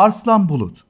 Arslan Bulut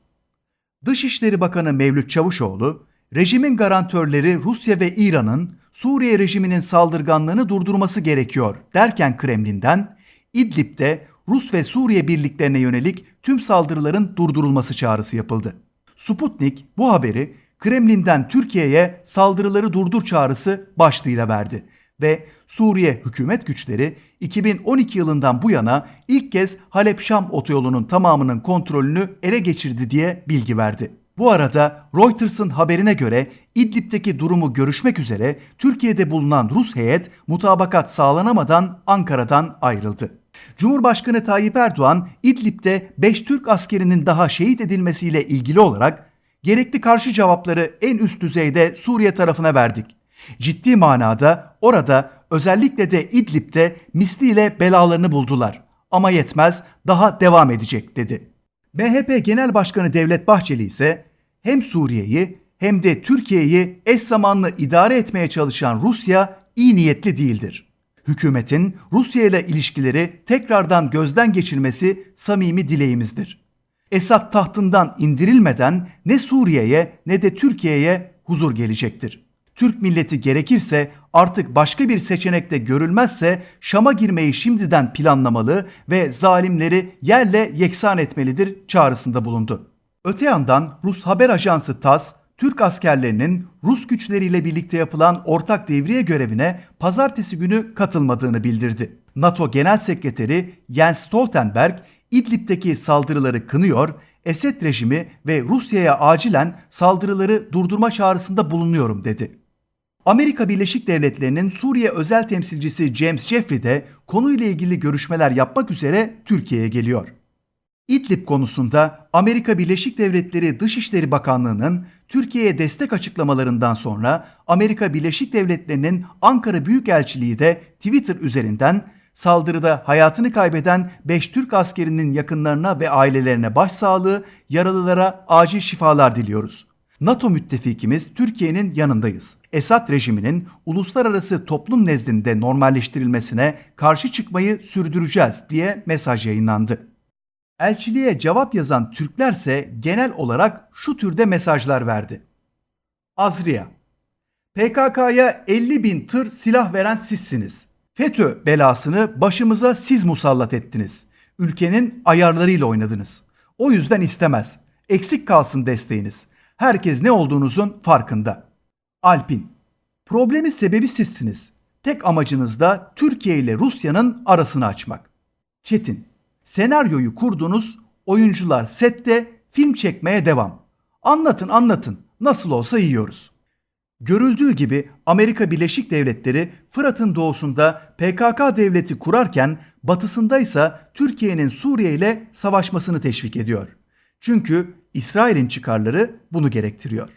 Dışişleri Bakanı Mevlüt Çavuşoğlu, rejimin garantörleri Rusya ve İran'ın Suriye rejiminin saldırganlığını durdurması gerekiyor derken Kremlin'den İdlib'de Rus ve Suriye birliklerine yönelik tüm saldırıların durdurulması çağrısı yapıldı. Sputnik bu haberi Kremlin'den Türkiye'ye saldırıları durdur çağrısı başlığıyla verdi ve Suriye hükümet güçleri 2012 yılından bu yana ilk kez Halep-Şam otoyolunun tamamının kontrolünü ele geçirdi diye bilgi verdi. Bu arada Reuters'ın haberine göre İdlib'deki durumu görüşmek üzere Türkiye'de bulunan Rus heyet mutabakat sağlanamadan Ankara'dan ayrıldı. Cumhurbaşkanı Tayyip Erdoğan İdlib'de 5 Türk askerinin daha şehit edilmesiyle ilgili olarak gerekli karşı cevapları en üst düzeyde Suriye tarafına verdik. Ciddi manada orada özellikle de İdlib'de misliyle belalarını buldular. Ama yetmez daha devam edecek dedi. MHP Genel Başkanı Devlet Bahçeli ise hem Suriye'yi hem de Türkiye'yi eş zamanlı idare etmeye çalışan Rusya iyi niyetli değildir. Hükümetin Rusya ile ilişkileri tekrardan gözden geçirmesi samimi dileğimizdir. Esad tahtından indirilmeden ne Suriye'ye ne de Türkiye'ye huzur gelecektir. Türk milleti gerekirse artık başka bir seçenekte görülmezse Şam'a girmeyi şimdiden planlamalı ve zalimleri yerle yeksan etmelidir çağrısında bulundu. Öte yandan Rus haber ajansı TASS, Türk askerlerinin Rus güçleriyle birlikte yapılan ortak devriye görevine pazartesi günü katılmadığını bildirdi. NATO Genel Sekreteri Jens Stoltenberg, İdlib'deki saldırıları kınıyor, Esed rejimi ve Rusya'ya acilen saldırıları durdurma çağrısında bulunuyorum dedi. Amerika Birleşik Devletleri'nin Suriye özel temsilcisi James Jeffrey de konuyla ilgili görüşmeler yapmak üzere Türkiye'ye geliyor. İdlib konusunda Amerika Birleşik Devletleri Dışişleri Bakanlığı'nın Türkiye'ye destek açıklamalarından sonra Amerika Birleşik Devletleri'nin Ankara Büyükelçiliği de Twitter üzerinden saldırıda hayatını kaybeden 5 Türk askerinin yakınlarına ve ailelerine başsağlığı, yaralılara acil şifalar diliyoruz. NATO müttefikimiz Türkiye'nin yanındayız. Esad rejiminin uluslararası toplum nezdinde normalleştirilmesine karşı çıkmayı sürdüreceğiz diye mesaj yayınlandı. Elçiliğe cevap yazan Türklerse genel olarak şu türde mesajlar verdi. Azriya PKK'ya 50 bin tır silah veren sizsiniz. FETÖ belasını başımıza siz musallat ettiniz. Ülkenin ayarlarıyla oynadınız. O yüzden istemez. Eksik kalsın desteğiniz. Herkes ne olduğunuzun farkında. Alpin Problemi sebebi sizsiniz. Tek amacınız da Türkiye ile Rusya'nın arasını açmak. Çetin Senaryoyu kurdunuz, oyuncular sette film çekmeye devam. Anlatın anlatın, nasıl olsa yiyoruz. Görüldüğü gibi Amerika Birleşik Devletleri Fırat'ın doğusunda PKK devleti kurarken batısında ise Türkiye'nin Suriye ile savaşmasını teşvik ediyor. Çünkü İsrail'in çıkarları bunu gerektiriyor.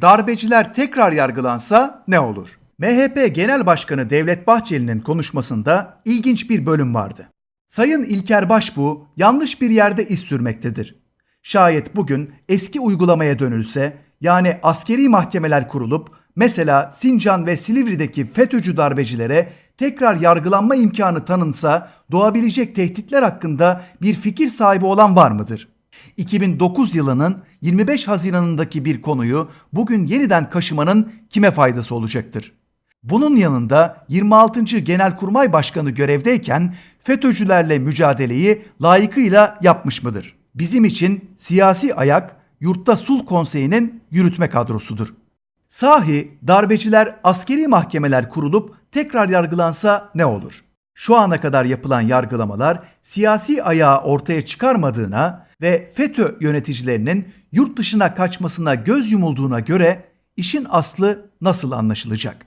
Darbeciler tekrar yargılansa ne olur? MHP Genel Başkanı Devlet Bahçeli'nin konuşmasında ilginç bir bölüm vardı. Sayın İlker Başbuğ yanlış bir yerde iz sürmektedir. Şayet bugün eski uygulamaya dönülse yani askeri mahkemeler kurulup mesela Sincan ve Silivri'deki FETÖ'cü darbecilere tekrar yargılanma imkanı tanınsa doğabilecek tehditler hakkında bir fikir sahibi olan var mıdır? 2009 yılının 25 Haziran'ındaki bir konuyu bugün yeniden kaşımanın kime faydası olacaktır? Bunun yanında 26. Genelkurmay Başkanı görevdeyken FETÖ'cülerle mücadeleyi layıkıyla yapmış mıdır? Bizim için siyasi ayak Yurtta Sul Konseyi'nin yürütme kadrosudur. Sahi darbeciler askeri mahkemeler kurulup tekrar yargılansa ne olur? Şu ana kadar yapılan yargılamalar siyasi ayağı ortaya çıkarmadığına ve FETÖ yöneticilerinin yurt dışına kaçmasına göz yumulduğuna göre işin aslı nasıl anlaşılacak?